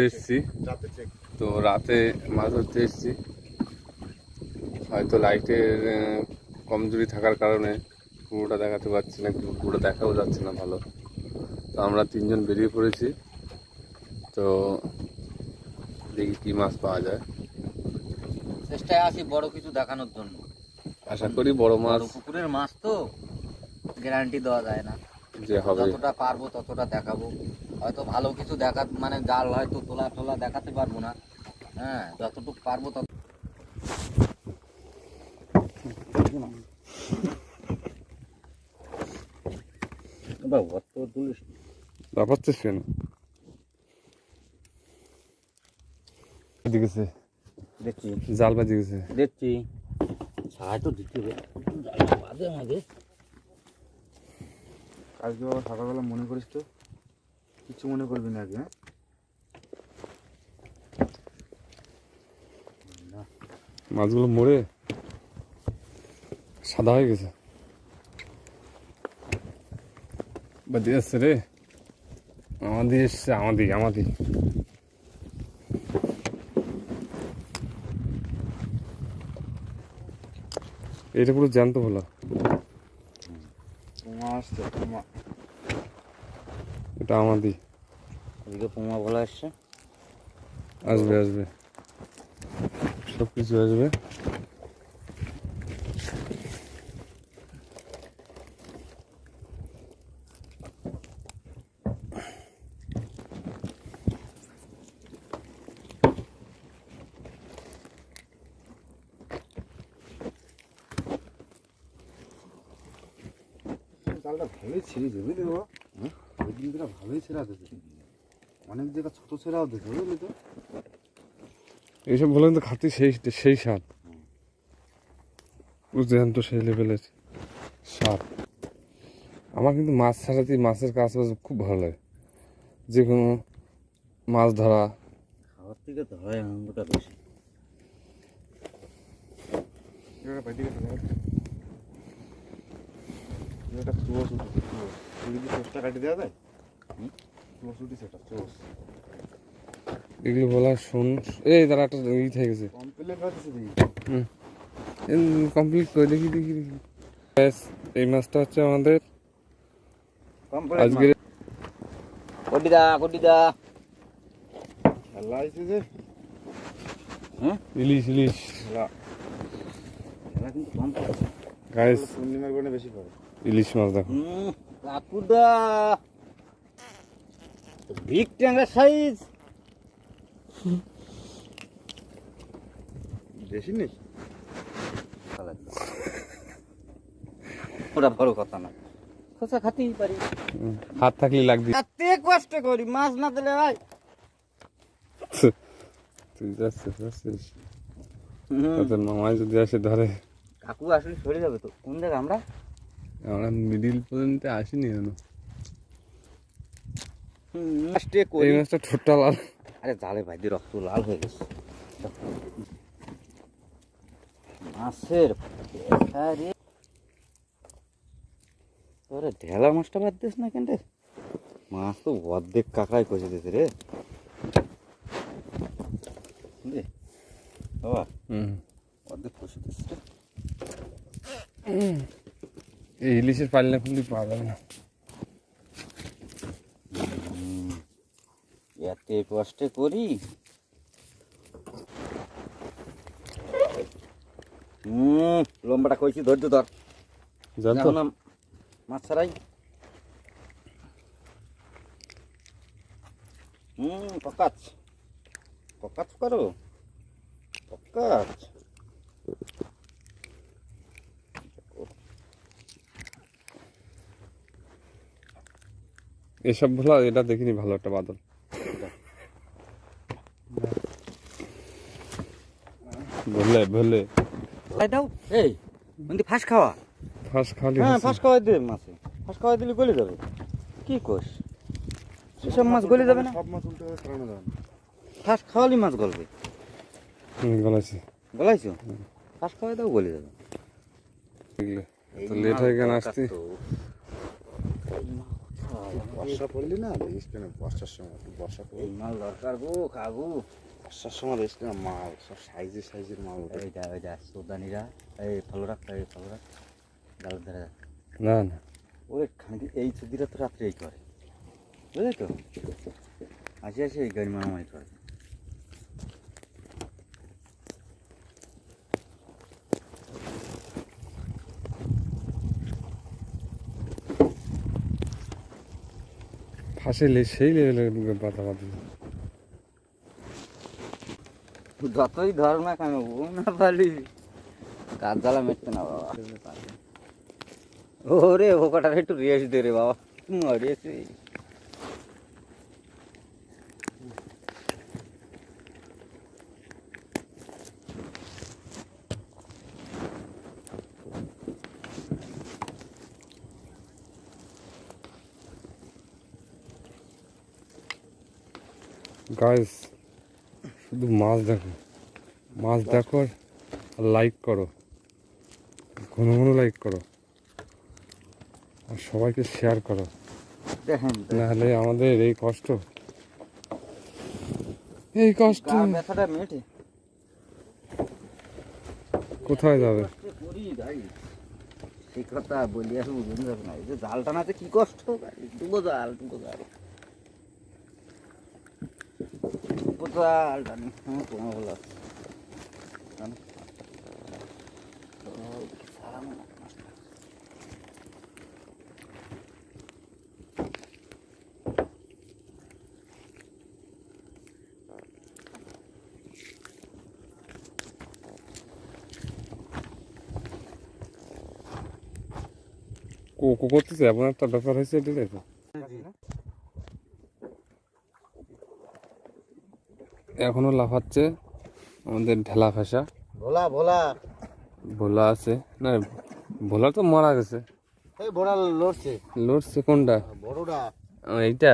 করে এসেছি। তো রাতে মাছ ধরতে এসেছি। হয়তো লাইটের কমজোরি থাকার কারণে পুরোটা দেখাতে পারছি না কিন্তু পুরো দেখাও যাচ্ছে না ভালো। তো আমরা তিনজন বেরিয়ে পড়েছি। তো দেখি কি মাছ পাওয়া যায়। চেষ্টায় আছি বড় কিছু দেখানোর জন্য। আশা করি বড় মাছ পুকুরের মাছ তো গ্যারান্টি দেওয়া যায় না। যে হবে। যতটা পারব ততটা দেখাবো। হয়তো ভালো কিছু দেখা মানে জাল হয়তো তোলা টোলা দেখাতে পারব না। হ্যাঁ যতটুকু পারব তত ব্যাপারছিস কেন? দেখছি। জাল বাজি গেছে দেখছি সাহায্য দিতে হবে। কালকে বাবা সকালবেলা মনে করিস তো? কিছু মনে করবি না আগে হ্যাঁ? মাছগুলো মরে সাদা হয়ে গেছে। বাদি আসছে রে। আমাদের এসছে আমাদের আমাদের এটা পুরো জ্যান্ত ভালো। তোমা এটা আমাদের এদিকে পোমা বলা আসছে। আসবে আসবে। সব কিছু আসবে জালটা ভালোই ছিঁড়ে দেবে দিনটা ভালোই ছেঁড়া দিয়েছে অনেক জায়গা ছোট ছেঁড়াও দিয়েছে বুঝলি তো? এইসব বলে কিন্তু খাতে সেই সেই স্বাদ। বুঝলেন তো সেই লেভেলের স্বাদ। আমার কিন্তু মাছ ছাড়াতে মাছের কাজ বাজ খুব ভালো লাগে। যে কোনো মাছ ধরা। খাওয়ার থেকে ধরাই আনন্দটা বেশি। কাটি দেওয়া যায়? এগুলো বলা শোন এই তারা একটা ই থেকে গেছে। কমপ্লিট করে দেখি দেখি দেখি। ব্যাস, এই মাছটা হচ্ছে আমাদের আজকে কটিদা কটিদা ইলিশ ইলিশ। গাইস পূর্ণিমার বেশি পড়ে। ইলিশ মাছ দেখো। কাকুদা। বিগ ট্যাংরা সাইজ বেশি নেই? ওটা বড় কথা না। খোসা খাতেই পারি। হাত থাকলে লাগবি। এতে কষ্ট করি মাছ না দিলে ভাই তুই যাচ্ছিস মামাই যদি আসে ধরে। কাকু আসলে সরে যাবে তো। কোন জায়গা আমরা? আমরা মিডিল পর্যন্ত আসিনি কেন লাস্টে এই করি। মাছটা ঠোঁটটা লাল। আরে জালে ভাই দিয়ে রক্ত লাল হয়ে গেছে। মাছের পেশা তোরে ঢেলা মাছটা বাদ দিস না কেন রে? মাছ তো অর্ধেক কাকাই কষে দিয়েছে রে। বাবা। হুম। অর্ধেক কষে দিয়েছে এই ইলিশের পাল্লা ফুলি পাওয়া যাবে না। এতে কষ্টে করি। হুম লম্বাটা কইছি ধৈর্য ধর। জানতো? দেখো না মাছ ছাড়াই। হুম পকাচ। পকাচ করো? পকাচ। এসব ভোলা এটা দেখিনি ভালো একটা বাদল। বললে ভাই দাও। এই বন্ধু ফাঁস খাওয়া? ফাঁস খালি হ্যাঁ। ফাঁস খাওয়াই দে মাছে। ফাঁস খাওয়াই দিলে গলে যাবে। কি কোষ সেসব মাছ গলে যাবে না? সব মাছ উল্টে খাওয়ানো যাবে। না ফাঁস খাওয়ালি মাছ গলবে। গলাইছে। গলাইছো? ফাঁস খাওয়াই দাও গলে যাবে। লেট হয়ে গেল আসতে। বর্ষা পড়লি না বর্ষার সময় বর্ষা পড়লি মাল দরকার গো খাব বর্ষার সময় দেখিস মাল সব সাইজে সাইজের মাল এইটা ওইটা সৌদানিরা এই ফলো রাখ এই ফলো রাখ। ধারে। না না। ওই খানিক এই তো রাত্রে এই করে। বুঝলি তো? আসি আসি এই গাড়ি মারামারি করে। ফাঁসে লে- সেই লেভেলের বাধা বাঁধি। যতই ধর না কেন, ও না পারি কাজ জ্বালা মেটছে না, বাবা। ওরে ও কটার একটু রেস্ট দে রে, বাবা। রেস্ট গাইস শুধু মাছ দেখো। মাছ দেখো আর লাইক করো। ঘন ঘন লাইক করো। আর সবাইকে শেয়ার করো। নাহলে আমাদের এই কষ্ট। এই কষ্ট। কোথায় যাবে? সেই কথা বলি আর বুঝুন যাবে না। এই যে জাল টানাতে কি কষ্ট ডুবো জাল ডুবো জাল। ডুবো জাল টানি হ্যাঁ তোমার ভালো আছে টানো। ও, কি সারাম না, মাছটা। কো- কো করতেছে এমন একটা ব্যাপার হয়েছে এটা দেখো এখনও লাফাচ্ছে। আমাদের ঢেলা ভাষা ভোলা ভোলা। ভোলা আছে। না ভোলা তো মারা গেছে। এই ভোলা লড়ছে। লড়ছে কোনটা? বড়টা। এইটা?